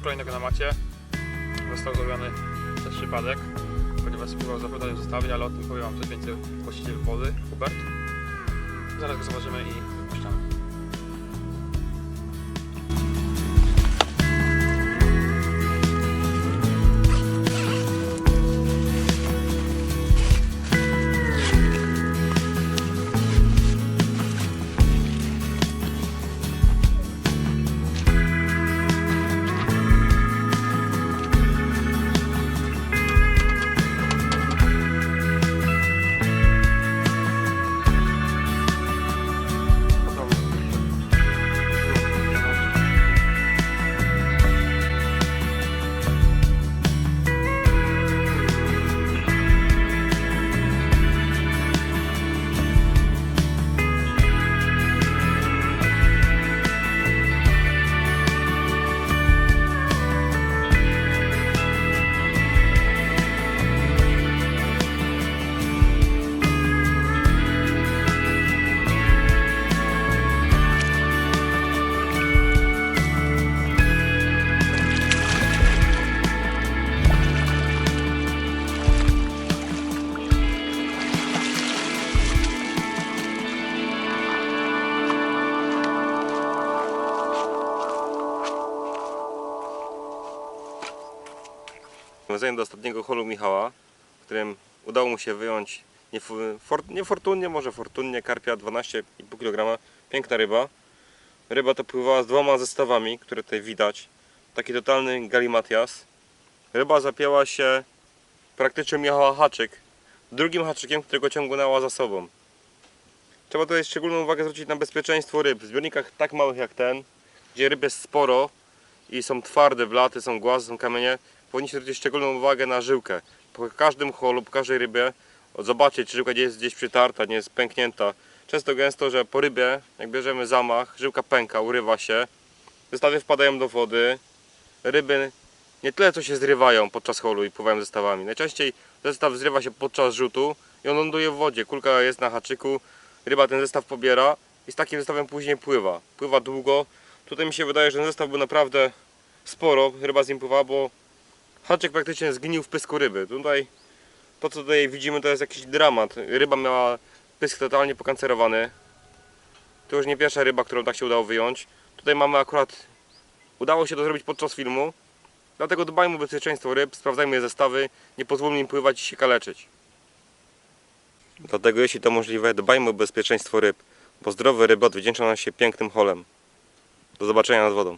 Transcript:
kolejnego na macie. Został zrobiony przez przypadek, ponieważ spływał zapewne w zestawie, ale o tym powiem Wam coś więcej właściciel wody, Hubert. Zaraz go zobaczymy i wypuszczamy. Nawiązałem do ostatniego holu Michała, w którym udało mu się wyjąć nief- for- niefortunnie, może fortunnie, karpia 12,5 kg. Piękna ryba. Ryba to pływała z dwoma zestawami, które tutaj widać. Taki totalny galimatias. Ryba zapięła się praktycznie miała haczyk. Drugim haczykiem, którego ciągnęła za sobą. Trzeba tutaj szczególną uwagę zwrócić na bezpieczeństwo ryb. W zbiornikach tak małych jak ten, gdzie ryb jest sporo i są twarde wlaty, są głazy, są kamienie, powinniście zwrócić szczególną uwagę na żyłkę. Po każdym holu, po każdej rybie zobaczyć, czy żyłka nie jest gdzieś przytarta, nie jest pęknięta. Często gęsto, że po rybie, jak bierzemy zamach, żyłka pęka, urywa się, zestawy wpadają do wody, ryby nie tyle co się zrywają podczas holu i pływają zestawami. Najczęściej zestaw zrywa się podczas rzutu i on ląduje w wodzie. Kulka jest na haczyku, ryba ten zestaw pobiera i z takim zestawem później pływa. Pływa długo. Tutaj mi się wydaje, że ten zestaw był naprawdę sporo, ryba z nim pływała, bo haczyk praktycznie zgnił w pysku ryby. Tutaj to co tutaj widzimy to jest jakiś dramat. Ryba miała pysk totalnie pokancerowany. To już nie pierwsza ryba, którą tak się udało wyjąć. Tutaj mamy akurat udało się to zrobić podczas filmu. Dlatego dbajmy o bezpieczeństwo ryb, sprawdzajmy je zestawy, nie pozwólmy im pływać i się kaleczyć. Dlatego jeśli to możliwe, dbajmy o bezpieczeństwo ryb, bo zdrowe ryby odwdzięczą nam się pięknym holem. Do zobaczenia nad wodą.